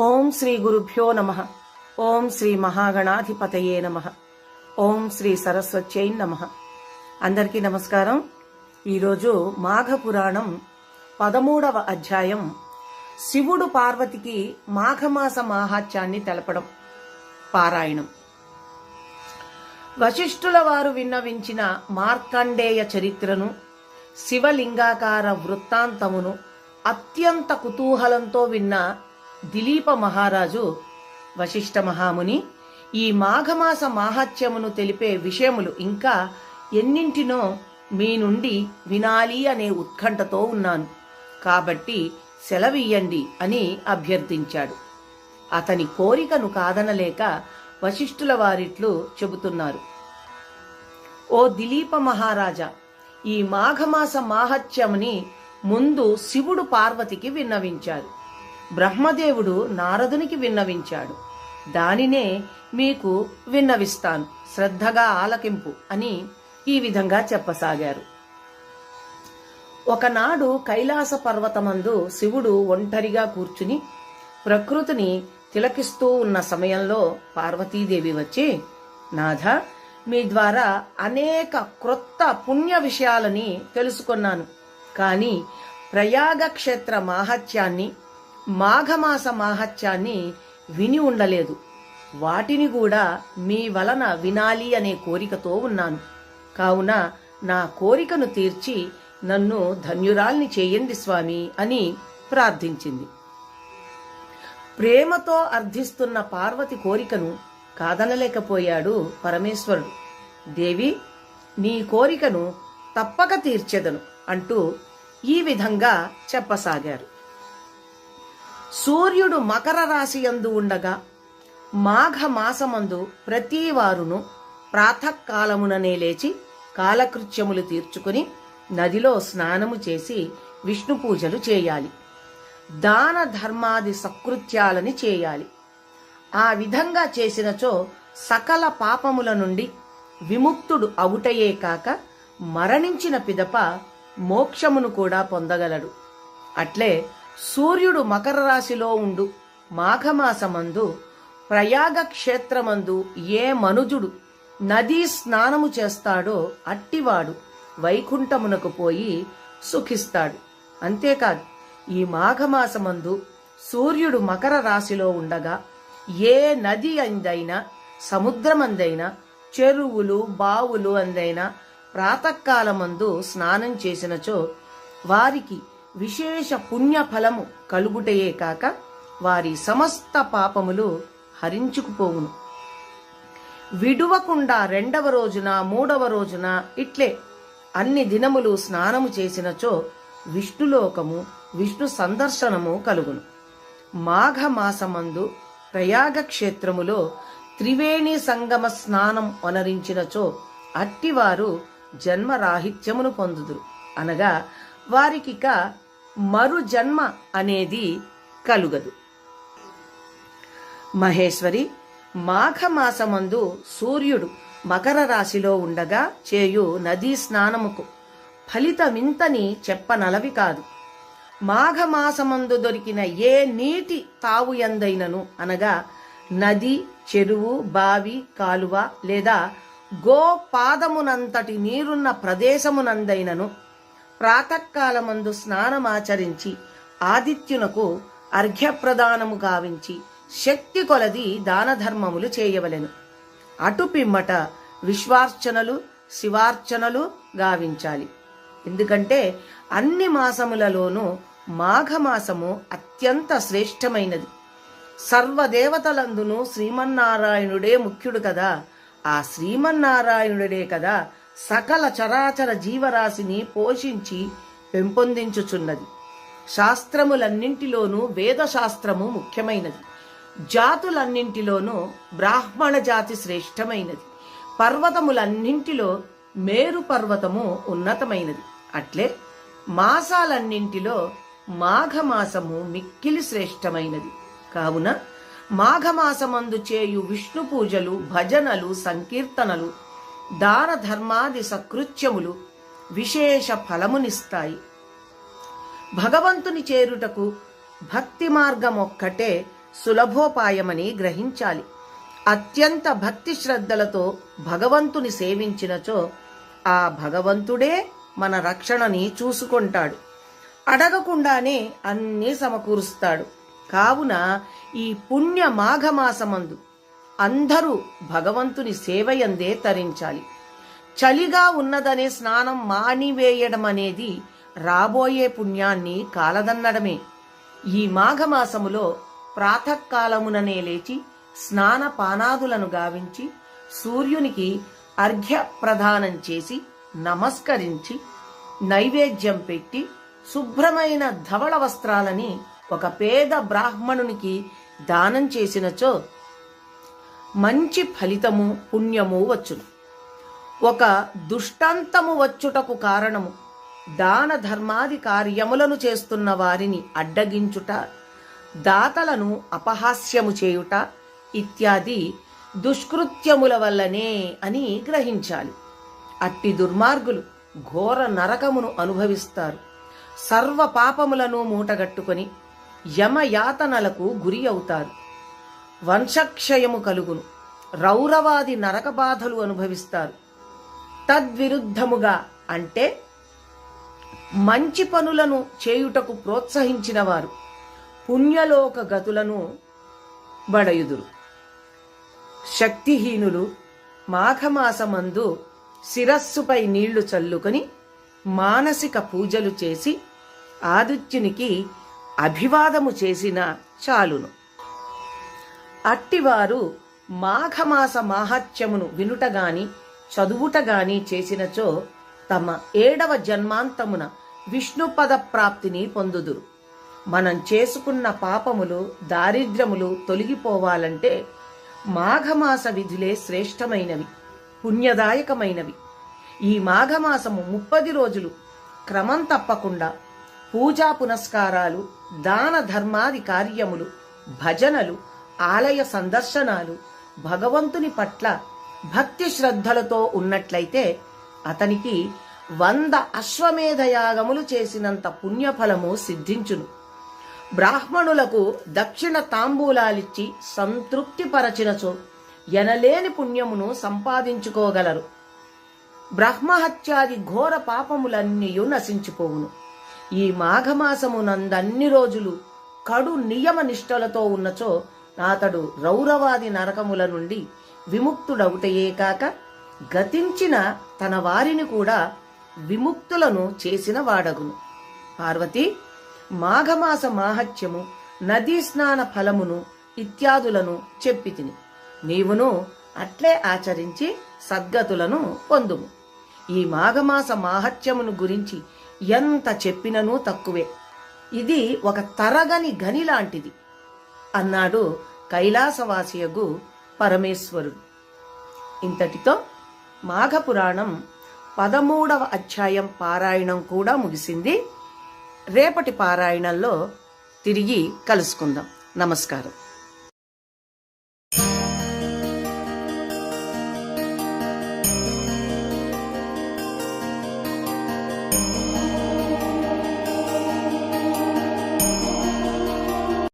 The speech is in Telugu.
ఓం శ్రీ గురుభ్యో నమ. ఓం శ్రీ మహాగణాధిపతయే నమ. ఓం శ్రీ సరస్వత్యై నమ. అందరికీ నమస్కారం. ఈరోజు మాఘ పురాణం పదమూడవ అధ్యాయం. శివుడు పార్వతికి మాఘమాస మాహాత్యాన్ని తెలపడం. పారాయణం. వశిష్ఠుల వారు విన్నవించిన మార్కండేయ చరిత్రను శివలింగాకార వృత్తాంతమును అత్యంత కుతూహలంతో విన్న దిలీప మహారాజు వశిష్ఠ మహాముని ఈ మాఘమాస మాహాత్యమును తెలిపే విషయములు ఇంకా ఎన్నింటినో మీ నుండి వినాలి అనే ఉత్కంఠతో ఉన్నాను. కాబట్టి సెలవియ్యండి అని అభ్యర్థించాడు. అతని కోరికను కాదనలేక వశిష్ఠుల వారిట్లు చెబుతున్నారు. ఓ దిలీప మహారాజా ఈ మాఘమాస మాహత్యముని ముందు శివుడు పార్వతికి విన్నవించారు. బ్రహ్మదేవుడు నారదునికి విన్నవించాడు. దానినే మీకు విన్నవిస్తాను. శ్రద్ధగా ఆలకింపు అని ఈ విధంగా చెప్పసాగారు. ఒకనాడు కైలాస పర్వతమందు శివుడు ఒంటరిగా కూర్చుని ప్రకృతిని తిలకిస్తూ ఉన్న సమయంలో పార్వతీదేవి వచ్చి నాథ మీ ద్వారా అనేక క్రొత్త పుణ్య విషయాలని తెలుసుకున్నాను. కానీ ప్రయాగ క్షేత్ర మాహత్యాన్ని మాఘమాస మాహత్యాన్ని విని ఉండలేదు. వాటిని కూడా మీ వలన వినాలి అనే కోరికతో ఉన్నాను. కావున నా కోరికను తీర్చి నన్ను ధన్యురాల్ని చేయండి స్వామి అని ప్రార్థించింది. ప్రేమతో అర్థిస్తున్న పార్వతి కోరికను కాదనలేకపోయాడు పరమేశ్వరుడు. దేవి నీ కోరికను తప్పక తీర్చెదను అంటూ ఈ విధంగా చెప్పసాగారు. సూర్యుడు మకర రాశి యందు ఉండగా మాఘ మాసమందు ప్రతి వారును ప్రాతకాలముననే లేచి కాలకృత్యములు తీర్చుకుని నదిలో స్నానము చేసి విష్ణు పూజలు చేయాలి. దాన ధర్మాది సకృత్యాలని చేయాలి. ఆ విధంగా చేసినచో సకల పాపముల నుండి విముక్తుడు అవుటయే కాక మరణించిన పిదప మోక్షమును కూడా పొందగలడు. అట్లే సూర్యుడు మకర రాశిలో ఉండు. మాఘమాసమందు ప్రయాగ క్షేత్రమందు ఏ మనుజుడు నదీ స్నానము చేస్తాడో అట్టివాడు వైకుంఠమునకు పోయి సుఖిస్తాడు. అంతేకాదు ఈ మాఘమాసమందు సూర్యుడు మకర రాశిలో ఉండగా ఏ నది అందైనా సముద్రమందైనా చెరువులు బావులు అందైనా ప్రాతకాలమందు స్నానం చేసినచో వారికి విశేష పుణ్య ఫలము కలుగుటయే కాక వారి సమస్త పాపములు హరించుకుపోవును. విడువకుండా రెండవ రోజున మూడవ రోజున ఇట్లే అన్ని దినములు స్నానము చేసినచో విష్ణులోకము విష్ణు సందర్శనము కలుగును. మాఘమాసమందు ప్రయాగ క్షేత్రములో త్రివేణి సంగమ స్నానం వనరించినచో అట్టివారు జన్మరాహిత్యమును పొందుదురు. అనగా వారికిక మరు జన్మ అనేది కలుగదు. మహేశ్వరి మాఘమాసమందు సూర్యుడు మకర రాశిలో ఉండగా చేయు నదీ స్నానముకు ఫలితమింతని చెప్పనలవి కాదు. మాఘమాసమందు దొరికిన ఏ నీటి తావు ఎందైనను అనగా నది చెరువు బావి కాలువ లేదా గో పాదమునంతటి నీరున్న ప్రదేశమునందైనను ప్రాతకాలమందు స్నానమాచరించి ఆదిత్యునకు అర్ఘ్యప్రదానము గావించి శక్తి కొలది దానధర్మములు చేయవలెను. అటు పిమ్మట విశ్వార్చనలు శివార్చనలు గావించాలి. ఎందుకంటే అన్ని మాసములలోనూ మాఘమాసము అత్యంత శ్రేష్టమైనది. సర్వదేవతలందును శ్రీమన్నారాయణుడే ముఖ్యుడు కదా. ఆ శ్రీమన్నారాయణుడే కదా సకల చరాచర జీవరాశిని పోషించి పెంపొందించుచున్నది. శాస్త్రములన్నింటిలోనూ వేదశాస్త్రము ముఖ్యమైనది. జాతులన్నింటిలోనూ బ్రాహ్మణ జాతి శ్రేష్టమైనది. పర్వతములన్నింటిలో మేరు పర్వతము ఉన్నతమైనది. అట్లే మాసాలన్నింటిలో మాఘమాసము మిక్కిలి శ్రేష్టమైనది. కావున మాఘమాసమందు చేయు విష్ణు పూజలు భజనలు సంకీర్తనలు దాన ధర్మాది సకృత్యములు విశేష ఫలమునిస్తాయి. భగవంతుని చేరుటకు భక్తి మార్గమొక్కటే సులభోపాయమని గ్రహించాలి. అత్యంత భక్తి శ్రద్ధలతో భగవంతుని సేవించినచో ఆ భగవంతుడే మన రక్షణని చూసుకుంటాడు. అడగకుండానే అన్నీ సమకూరుస్తాడు. కావున ఈ పుణ్య మాఘమాసమందు అందరూ భగవంతుని సేవయందే తరించాలి. చలిగా ఉన్నదనే స్నానం మానివేయడం అనేది రాబోయే పుణ్యాన్ని కాలదన్నడమే. ఈ మాఘమాసములో ప్రాతకాలముననే లేచి స్నాన పానాదులను గావించి సూర్యునికి అర్ఘ్య ప్రదానం చేసి నమస్కరించి నైవేద్యం పెట్టి శుభ్రమైన ధవళ వస్త్రాలని ఒక పేద బ్రాహ్మణునికి దానం చేసినచో మంచి ఫలితము పుణ్యము వచ్చును. ఒక దుష్టాంతము వచ్చుటకు కారణము దాన ధర్మాది కార్యములను చేస్తున్న వారిని అడ్డగించుట దాతలను అపహాస్యము చేయుట ఇత్యాది దుష్కృత్యముల వల్లనే అని గ్రహించాలి. అట్టి దుర్మార్గులు ఘోర నరకమును అనుభవిస్తారు. సర్వ పాపములను మూటగట్టుకొని యమయాతనలకు గురి అవుతారు. వంశక్షయము కలుగును. రౌరవాది నరక బాధలు అనుభవిస్తారు. తద్విరుద్ధముగా అంటే మంచి పనులను చేయుటకు ప్రోత్సహించిన వారు పుణ్యలోక గతులను బడయుదురు. శక్తిహీనులు మాఘమాసమందు శిరస్సుపై నీళ్ళు చల్లుకొని మానసిక పూజలు చేసి ఆదిత్యునికి అభివాదము చేసిన చాలును. అట్టివారు మాఘమాస మాహాత్యమును వినుటగాని చదువుటగాని చేసినచో తమ ఏడవ జన్మాంతమున విష్ణుపద ప్రాప్తిని పొందుదురు. మనం చేసుకున్న పాపములు దారిద్ర్యములు తొలగిపోవాలంటే మాఘమాస విధులే శ్రేష్టమైనవి పుణ్యదాయకమైనవి. ఈ మాఘమాసము ముప్పది రోజులు క్రమం తప్పకుండా పూజా పునస్కారాలు దాన ధర్మాది కార్యములు భజనలు ఆలయ సందర్శనాలు భగవంతుని పట్ల భక్తి శ్రద్ధలతో ఉన్నట్లయితే అతనికి వంద అశ్వమేధయాగములు చేసినంత పుణ్యఫలము సిద్ధించును. బ్రాహ్మణులకు దక్షిణ తాంబూలాలిచ్చి సంతృప్తిపరచినచో ఎనలేని పుణ్యమును సంపాదించుకోగలరు. బ్రహ్మహత్యాది ఘోర పాపములన్నీయు నశించిపోవును. ఈ మాఘమాసమునందన్ని రోజులు కడు నియమ నిష్టలతో ఉన్నచో నాతడు రౌరవాది నరకముల నుండి విముక్తుడవుటయే కాక గతించిన తన వారిని కూడా విముక్తులను చేసిన వాడగును. పార్వతి మాఘమాస మాహత్యము నదీ స్నాన ఫలమును ఇత్యాదులను చెప్పితిని. నీవును అట్లే ఆచరించి సద్గతులను పొందుము. ఈ మాఘమాస మాహత్యమును గురించి ఎంత చెప్పిననూ తక్కువే. ఇది ఒక తరగని గని లాంటిది. అన్నాడు కైలాసవాసియగు పరమేశ్వరుడు ఇంతటితో మాఘపురాణం పదమూడవ అధ్యాయం పారాయణం కూడా ముగిసింది. రేపటి పారాయణంలో తిరిగి కలుసుకుందాం. నమస్కారం.